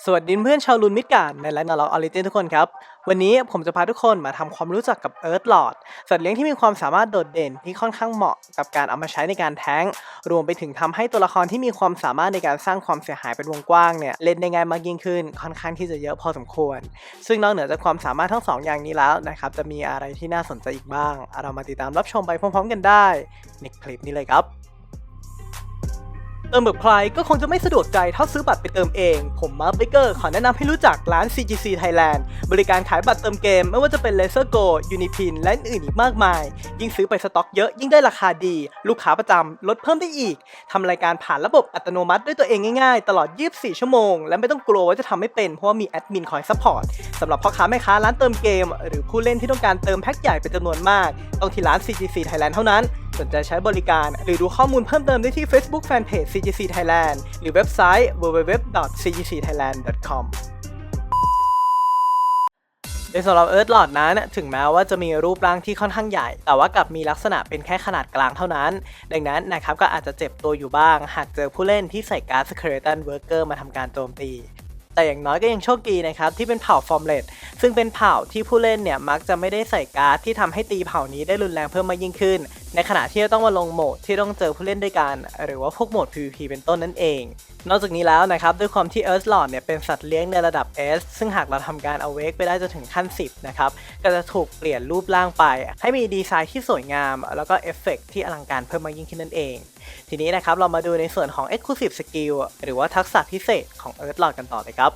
สวัสดีเพื่อนชาวลุนมิดการในไลน์นอร์ออริจินทุกคนครับ วันนี้ผมจะพาทุกคนมาทำความรู้จักกับเอิร์ธลอดสัตว์เลี้ยงที่มีความสามารถโดดเด่นที่ค่อนข้างเหมาะกับการเอามาใช้ในการแท้ง รวมไปถึงทำให้ตัวละครที่มีความสามารถในการสร้างความเสียหายเป็นวงกว้างเนี่ยเล่นได้ง่ายมากยิ่งขึ้น ค่อนข้างที่จะเยอะพอสมควร ซึ่งนอกเหนือจากความสามารถทั้งสองอย่างนี้แล้วนะครับจะมีอะไรที่น่าสนใจอีกบ้าง เรามาติดตามรับชมไปพร้อมๆ กันได้ในคลิปนี้เลยครับ เติมแบบใครก็คงจะไม่สะดวกใจเท่าซื้อบัตรไปเติมเอง ผมมาร์คเบเกอร์ขอแนะนำให้รู้จักร้าน CGC Thailand บริการขายบัตรเติมเกม ไม่ว่าจะเป็น Laser Go Unipin และอื่นอีกมากมาย ยิ่งซื้อไปสต็อกเยอะยิ่งได้ราคาดี ลูกค้าประจำลดเพิ่มได้อีกทำรายการผ่านระบบอัตโนมัติด้วยตัวเองง่ายๆ ตลอด 24 ชั่วโมง และไม่ต้องกลัวว่าจะทำไม่เป็นเพราะว่ามีแอดมินคอยซัพพอร์ตสำหรับพ่อค้าแม่ค้าร้านเติมเกม หรือผู้เล่นที่ต้องการเติมแพ็คใหญ่เป็นจำนวนมากต้องที่ร้าน CGC Thailand เท่านั้น สนใจใช้บริการ หรือดูข้อมูลเพิ่มเติมได้ที่ Facebook Fanpage CGC Thailand หรือเว็บไซต์ www.cgcthailand.com โดยสำหรับเอิร์ธลอดนั้นถึงแม้ว่าจะมีรูปร่างที่ค่อนข้างใหญ่ แต่ว่ากลับมีลักษณะเป็นแค่ขนาดกลางเท่านั้น ดังนั้นนะครับก็อาจจะเจ็บตัวอยู่บ้าง หากเจอผู้เล่นที่ใส่การ์ด Skeleton Worker มาทำการโจมตี แต่อย่างน้อยก็ยังโชคดีนะครับ ที่เป็นเผ่าฟอร์มเลตซึ่งเป็นเผ่าที่ผู้เล่นเนี่ยมักจะไม่ได้ใส่การ์ดที่ทำให้ตีเผ่านี้ได้รุนแรงเพิ่มมากยิ่งขึ้น ในขณะที่จะต้องมาลงโหมดที่ต้องเจอผู้เล่นด้วยกัน หรือว่าพวกโหมด PVP เป็นต้นนั่นเอง นอกจากนี้แล้วนะครับด้วยความที่ Earth Lord เนี่ยเป็นสัตว์เลี้ยงในระดับ S ซึ่งหากเราทำการ Awake ไปได้จนถึงขั้น 10 นะครับ ก็จะถูกเปลี่ยนรูปร่างไป ให้มีดีไซน์ที่สวยงาม แล้วก็เอฟเฟกต์ที่อลังการเพิ่มมากยิ่งขึ้นนั่นเอง ทีนี้นะครับเรามาดูในส่วนของ Exclusive Skill หรือว่าทักษะพิเศษของ Earth Lord กันต่อเลยครับ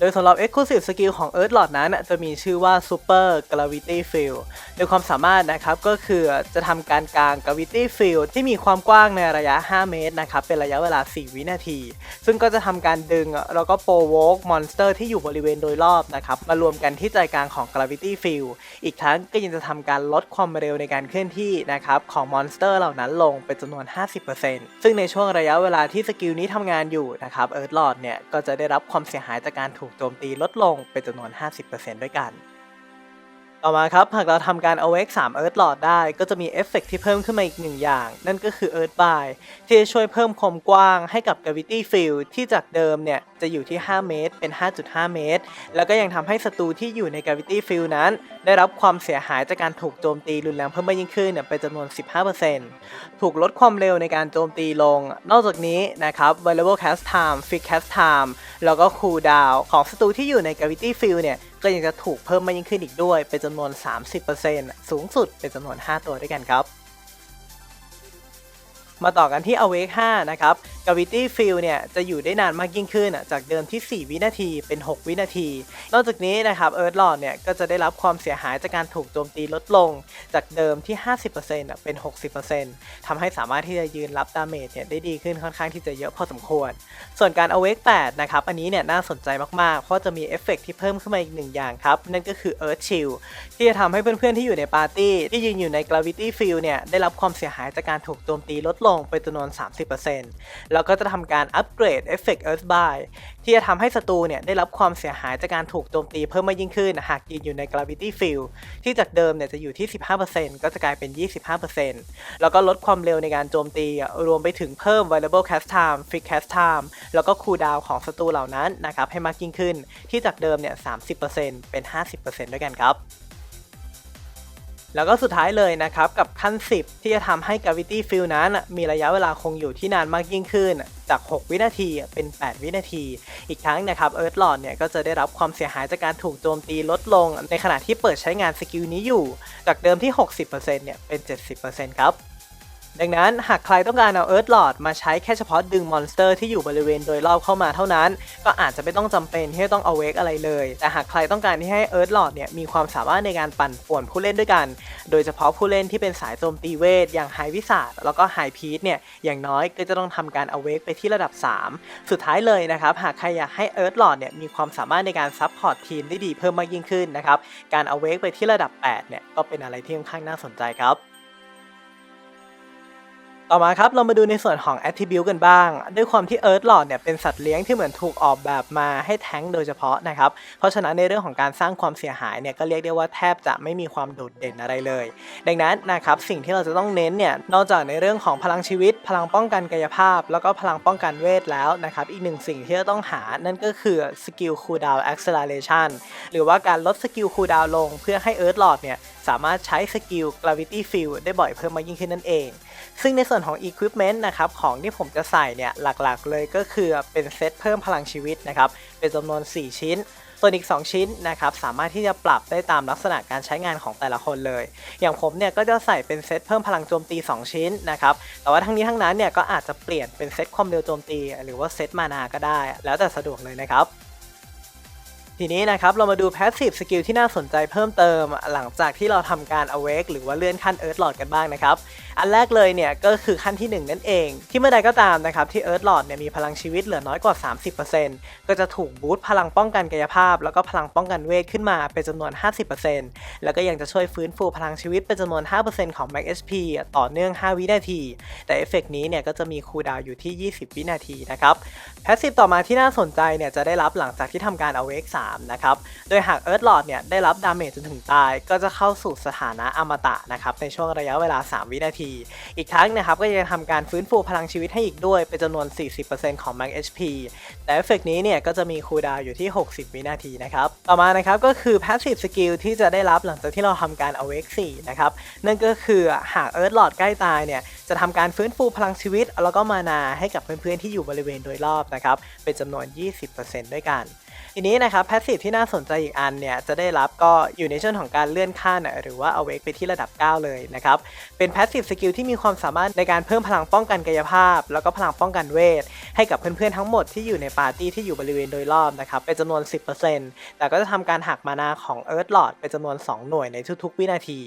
โดยสำหรับ Exclusive Skill ของ Earth Lord นั้นจะมีชื่อว่า Super Gravity Field โดยความสามารถนะครับก็คือจะทำการกลาง Gravity Field ที่มีความกว้างในระยะ 5 เมตรนะครับเป็นระยะเวลา 4 วินาที ซึ่งก็จะทำการดึงแล้วก็โปรโวกมอนสเตอร์ที่อยู่บริเวณโดยรอบนะครับมารวมกันที่ใจกลางของ Gravity Field อีกทั้งก็ยังจะทำการลดความเร็วในการเคลื่อนที่นะครับของมอนสเตอร์เหล่านั้นลงเป็นจำนวน 50%ซึ่งในช่วงระยะเวลาที่สกิลนี้ทำงานอยู่นะครับ Earth Lord เนี่ยก็จะได้รับความเสียหายจากการถูกโจมตีลดลงเป็นจำนวน 50%ด้วยกัน ต่อมาครับ หากเราทำการ awake 3 Earth Lord ได้ ก็จะมีเอฟเฟกที่เพิ่มขึ้นมาอีกหนึ่งอย่าง นั่นก็คือ Earth by ที่จะช่วยเพิ่มความกว้างให้กับ gravity field ที่จากเดิมเนี่ย จะอยู่ที่ 5 เมตร เป็น 5.5 เมตร แล้วก็ยังทำให้ศัตรูที่อยู่ใน gravity field นั้น ได้รับความเสียหายจากการถูกโจมตีรุนแรงเพิ่มมากยิ่งขึ้นเนี่ยเป็นจำนวน 15%ถูกลดความเร็วในการโจมตีลง นอกจากนี้นะครับ variable cast time fixed cast time แล้วก็ cool down ของศัตรูที่อยู่ใน gravity field เนี่ย ก็ยังจะถูกเพิ่มมากยิ่งขึ้นอีกด้วย เป็นจำนวน 30%สูงสุดเป็นจำนวน 5 ตัวด้วยกันครับ มาต่อกันที่ Awake 5 นะครับ Gravity Field เนี่ยจะอยู่ได้นานมากยิ่งขึ้นอะจากเดิมที่ 4 วินาทีเป็น 6 วินาที นอกจากนี้นะครับ Earth Lord เนี่ยก็จะได้รับความเสียหายจากการถูกโจมตีลดลง จากเดิมที่ 50%อะเป็น 60%ทำให้สามารถที่จะยืนรับดาเมจเนี่ยได้ดีขึ้นค่อนข้างที่จะเยอะพอสมควร ส่วนการ Awake 8นะครับอันนี้เนี่ยน่าสนใจมากๆ เพราะจะมีเอฟเฟกต์ที่เพิ่มขึ้นมาอีกหนึ่งอย่างครับ นั่นก็คือ Earth Shield ที่จะทำให้เพื่อนๆที่อยู่ในปาร์ตี้ที่ยืนอยู่ใน Gravity Field เนี่ยได้รับความเสียหายจากการถูกโจมตีลดลงเป็นจำนวน 30%แล้วก็จะทำการอัปเกรดเอฟเฟกต์ Earth by ที่จะทำให้ศัตรูเนี่ยได้รับความเสียหายจากการถูกโจมตีเพิ่มมากยิ่งขึ้น หากยืนอยู่ใน Gravity Field ที่จากเดิมเนี่ยจะอยู่ที่ 15%ก็จะกลายเป็น 25%แล้วก็ลดความเร็วในการโจมตี รวมไปถึงเพิ่ม variable cast time fixed cast time แล้วก็ cool down ของศัตรูเหล่านั้นนะครับให้มากยิ่งขึ้น ที่จากเดิมเนี่ย 30%เป็น 50%ด้วยกันครับ แล้วก็สุดท้ายเลยนะครับ กับขั้น 10 ที่จะทำให้ Gravity Field นั้น มีระยะเวลาคงอยู่ที่นานมากยิ่งขึ้น จาก 6 วินาทีเป็น 8 วินาที อีกทั้งนะครับ Earth Lord เนี่ยก็จะได้รับความเสียหายจากการถูกโจมตีลดลง ในขณะที่เปิดใช้งานสกิลนี้อยู่ จากเดิมที่ 60%เนี่ยเป็น 70%ครับ ดังนั้นหากใครต้องการเอา Earth Lord มาใช้แค่เฉพาะดึงมอนสเตอร์ที่อยู่บริเวณโดยรอบเข้ามาเท่านั้น ก็อาจจะไม่ต้องจำเป็นที่จะต้องเอาเวกอะไรเลย แต่หากใครต้องการที่ให้ Earth Lord เนี่ยมีความสามารถในการปั่นป่วนผู้เล่นด้วยกัน โดยเฉพาะผู้เล่นที่เป็นสายโจมตีเวท อย่างไฮวิสาดแล้วก็ไฮพีทเนี่ยอย่างน้อยก็จะต้องทำการเอาเวกไปที่ระดับ 3 สุดท้ายเลยนะครับหากใครอยากให้ Earth Lord เนี่ยมีความสามารถในการซับพอร์ตทีมได้ดีเพิ่มมากยิ่งขึ้นนะครับการเอาเวกไปที่ระดับ8เนี่ยก็เป็นอะไรที่ค่อนข้างน่าสนใจครับ ต่อมาครับเรามาดูในส่วนของ attribute กันบ้าง ด้วยความที่ Earth Lord เนี่ยเป็นสัตว์เลี้ยงที่เหมือนถูกออกแบบมาให้แท้งโดยเฉพาะนะครับ เพราะฉะนั้นในเรื่องของการสร้างความเสียหายเนี่ยก็เรียกได้ว่าแทบจะไม่มีความโดดเด่นอะไรเลย ดังนั้นนะครับสิ่งที่เราจะต้องเน้นเนี่ยนอกจากในเรื่องของพลังชีวิต พลังป้องกันกายภาพ แล้วก็พลังป้องกันเวทแล้วนะครับอีกหนึ่งสิ่งที่เราต้องหานั่นก็คือ skill cooldown acceleration หรือว่าการลดสกิลคูลดาวน์ลง เพื่อให้ Earth Lord เนี่ยสามารถใช้สกิล gravity field ได้บ่อยเพิ่มมากยิ่งขึ้นนั่นเอง ซึ่งในส่วนของ Equipment นะครับของที่ผมจะใส่เนี่ยหลักๆเลยก็คือเป็นเซตเพิ่มพลังชีวิตนะครับเป็นจำนวน 4 ชิ้นส่วนอีก 2 ชิ้นนะครับสามารถที่จะปรับได้ตามลักษณะการใช้งานของแต่ละคนเลย อย่างผมเนี่ยก็จะใส่เป็นเซตเพิ่มพลังโจมตี 2 ชิ้นนะครับแต่ว่าทั้งนี้ทั้งนั้นเนี่ยก็อาจจะเปลี่ยนเป็นเซตความเร็วโจมตี หรือว่าเซตมานาก็ได้ แล้วแต่สะดวกเลยนะครับ ทีนี้นะครับเรามาดู Passive Skill ที่น่าสนใจเพิ่มเติม หลังจากที่เราทำการ Awake หรือว่าเลื่อนขั้น Earth Lord กันบ้างนะครับ อันแรกเลยเนี่ยก็คือขั้นที่ 1 นั่นเอง ที่เมื่อใดก็ตามนะครับที่ Earth Lord เนี่ยมีพลังชีวิตเหลือน้อยกว่า 30%ก็จะถูกบูตพลังป้องกันกายภาพ แล้วก็พลังป้องกันเวทขึ้นมาเป็นจำนวน 50%แล้วก็ยังจะช่วยฟื้นฟูพลังชีวิตเป็นจำนวน 5%ของ Max HP ต่อเนื่อง 5 วินาที แต่เอฟเฟกนี้เนี่ยก็จะมีคูลดาวอยู่ที่ 20 วินาทีนะครับแพสซีฟต่อมาที่น่าสนใจเนี่ยจะได้รับหลังจากที่ทำการ Awake 3นะครับ โดยหาก Earth Lord เนี่ยได้รับดาเมจจนถึงตาย ก็จะเข้าสู่สถานะอมตะนะครับในช่วงระยะเวลา 3 วินาที อีกทั้งนะครับก็ยังทำการฟื้นฟูพลังชีวิตให้อีกด้วย เป็นจำนวน 40%ของ Max HP แต่เอฟเฟกนี้เนี่ยก็จะมีคูลดาวอยู่ที่ 60 วินาทีนะครับ ต่อมานะครับก็คือ Passive Skill ที่จะได้รับหลังจากที่เราทำการ Awake 4นะครับนั่นก็คือหาก Earth Lord ใกล้ตายเนี่ยจะทำการฟื้นฟูพลังชีวิต แล้วก็มานาให้กับเพื่อนๆที่อยู่บริเวณโดยรอบนะครับเป็นจำนวน 20%ด้วยกัน ทีนี้นะครับแพสซีฟที่น่าสนใจอีกอันเนี่ยจะได้รับก็อยู่ในช่วงของการเลื่อนขั้นหรือว่า awake ไปที่ระดับ 9 เลยนะครับ เป็นแพสซีฟสกิลที่มีความสามารถในการเพิ่มพลังป้องกันกายภาพ แล้วก็พลังป้องกันเวท ให้กับเพื่อนๆทั้งหมดที่อยู่ในปาร์ตี้ที่อยู่บริเวณโดยรอบนะครับเป็นจำนวน 10%แต่ก็จะทำการหักมานาของ Earth Lord เป็นจำนวน 2 หน่วยในทุกๆ วินาที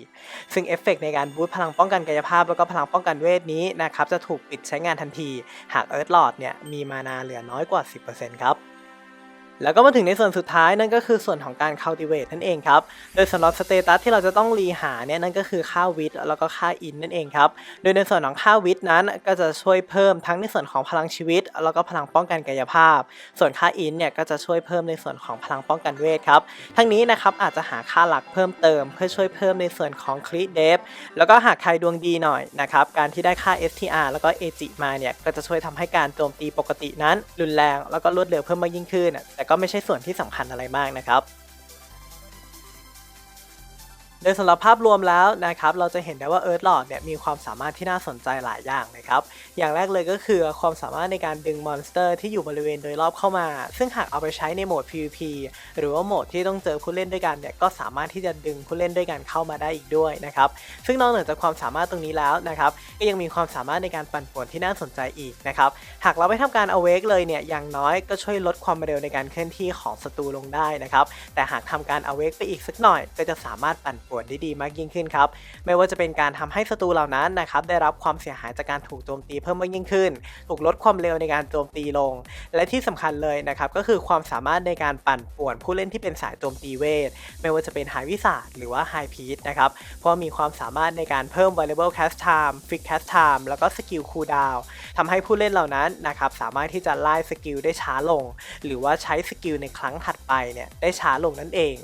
ซึ่งเอฟเฟกในการบูตพลังป้องกันกายภาพ แล้วก็พลังป้องกันเวทนี้นะครับจะถูกปิดใช้งานทันที หาก Earth Lord เนี่ยมีมานาเหลือน้อยกว่า 10%ครับ แล้วก็มาถึงในส่วนสุดท้ายนั่นก็คือส่วนของการ cultivate นั่นเองครับ โดยสำหรับสเตตัสที่เราจะต้องรีหาเนี่ยนั่นก็คือค่าวิทแล้วก็ค่าอินนั่นเองครับ โดยในส่วนของค่าวิทนั้นก็จะช่วยเพิ่มทั้งในส่วนของพลังชีวิต แล้วก็พลังป้องกันกายภาพ ส่วนค่าอินเนี่ยก็จะช่วยเพิ่มในส่วนของพลังป้องกันเวทครับ ทั้งนี้นะครับอาจจะหาค่าหลักเพิ่มเติม เพื่อช่วยเพิ่มในส่วนของคลิเดฟแล้วก็หากใครดวงดีหน่อยนะครับการที่ได้ค่า STR แล้วก็ AG มาเนี่ยก็จะช่วยทำให้การโจมตีปกตินั้น รุนแรงแล้วก็รวดเร็วเพิ่มมากยิ่งขึ้นแต่กไม่ใช่ส่วนที่สำคัญอะไรมากนะครับ โดยสำหรับภาพรวมแล้วนะครับเราจะเห็นได้ว่า Earth Lord เนี่ยมีความสามารถที่น่าสนใจหลายอย่างนะครับ อย่างแรกเลยก็คือความสามารถในการดึงมอนสเตอร์ที่อยู่บริเวณโดยรอบเข้ามา ซึ่งหากเอาไปใช้ในโหมด PVP หรือว่าโหมดที่ต้องเจอผู้เล่นด้วยกันเนี่ยก็สามารถที่จะดึงผู้เล่นด้วยกันเข้ามาได้อีกด้วยนะครับ ซึ่งนอกเหนือจากความสามารถตรงนี้แล้วนะครับก็ยังมีความสามารถในการปั่นป่วนที่น่าสนใจอีกนะครับ หากเราไม่ทำการ awake เลยเนี่ยอย่างน้อยก็ช่วยลดความเร็วในการเคลื่อนที่ของศัตรูลงได้นะครับ แต่หากทำการ awake ไปอีกสักหน่อย ก็จะสามารถปั่นป่วนได้ดีมากยิ่งขึ้นครับ ไม่ว่าจะเป็นการทำให้ศัตรูเหล่านั้นนะครับได้รับความเสียหายจากการถูกโจมตีเพิ่มมากยิ่งขึ้น ถูกลดความเร็วในการโจมตีลง และที่สำคัญเลยนะครับก็คือความสามารถในการปั่นป่วนผู้เล่นที่เป็นสายโจมตีเวท ไม่ว่าจะเป็นไฮวิสาหรือว่าไฮพีทนะครับเพราะมีความสามารถในการเพิ่ม variable cast time fix cast time แล้วก็สกิล cooldown ทำให้ผู้เล่นเหล่านั้นนะครับสามารถที่จะไล่สกิลได้ช้าลง หรือว่าใช้สกิลในครั้งถัดไปเนี่ยได้ช้าลงนั่นเอง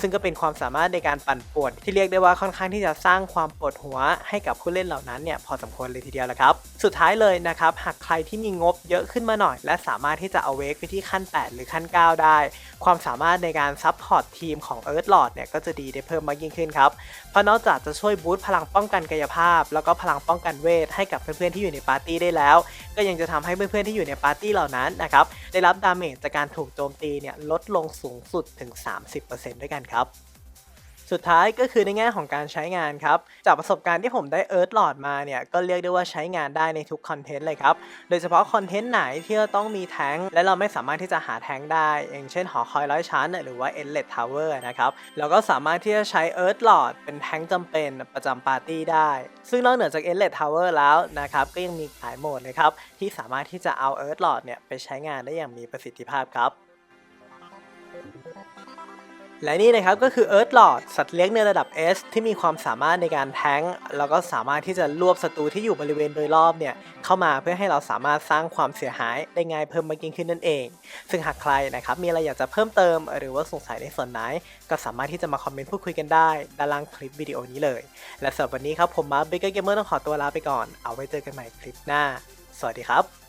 ซึ่งก็เป็นความสามารถในการปั่นป่วนที่เรียกได้ว่าค่อนข้างที่จะสร้างความปวดหัวให้กับผู้เล่นเหล่านั้นเนี่ยพอสมควรเลยทีเดียวละครับ สุดท้ายเลยนะครับหากใครที่มีงบเยอะขึ้นมาหน่อย และสามารถที่จะเอาเวกไปที่ขั้น 8 หรือขั้น 9 ได้ ความสามารถในการซัพพอร์ตทีมของ Earth Lord เนี่ยก็จะดีได้เพิ่มมากยิ่งขึ้นครับเพราะนอกจากจะช่วยบูตพลังป้องกันกายภาพ แล้วก็พลังป้องกันเวทให้กับเพื่อนๆที่อยู่ในปาร์ตี้ได้แล้ว ก็ยังจะทำให้เพื่อนๆที่อยู่ในปาร์ตี้เหล่านั้นนะครับได้รับดาเมจจากการถูกโจมตีเนี่ยลดลงสูงสุดถึง 30%ด้วยกันครับ สุดท้ายก็คือในแง่ของการใช้งานครับ จากประสบการณ์ที่ผมได้ Earth Lord มาเนี่ย ก็เรียกได้ว่าใช้งานได้ในทุกคอนเทนต์เลยครับ โดยเฉพาะคอนเทนต์ไหนที่เราต้องมีแท้งและเราไม่สามารถที่จะหาแท้งได้ อย่างเช่นหอคอยร้อยชั้น หรือว่า Endless Tower นะครับเราก็สามารถที่จะใช้ Earth Lord เป็นแท้งจำเป็นประจำปาร์ตี้ได้ ซึ่งนอกเหนือจาก Endless Tower แล้วนะครับก็ยังมีหลายโหมดเลยครับที่สามารถที่จะเอา Earth Lord เนี่ยไปใช้งานได้อย่างมีประสิทธิภาพครับ และนี่นะครับก็คือ Earth Lord สัตว์เลี้ยงในระดับ S ที่มีความสามารถในการแทงแล้วก็สามารถที่จะรวบศัตรูที่อยู่บริเวณโดยรอบเนี่ยเข้ามาเพื่อให้เราสามารถสร้างความเสียหายได้ง่ายเพิ่มมากยิ่งขึ้นนั่นเอง ซึ่งหากใครนะครับมีอะไรอยากจะเพิ่มเติม หรือว่าสงสัยในส่วนไหน ก็สามารถที่จะมาคอมเมนต์พูดคุยกันได้ด้านล่างคลิปวิดีโอนี้เลย และสำหรับวันนี้ครับผมมาร์คเบเกอร์เกมเมอร์ต้องขอตัวลาไปก่อน เอาไว้เจอกันใหม่คลิปหน้า สวัสดีครับ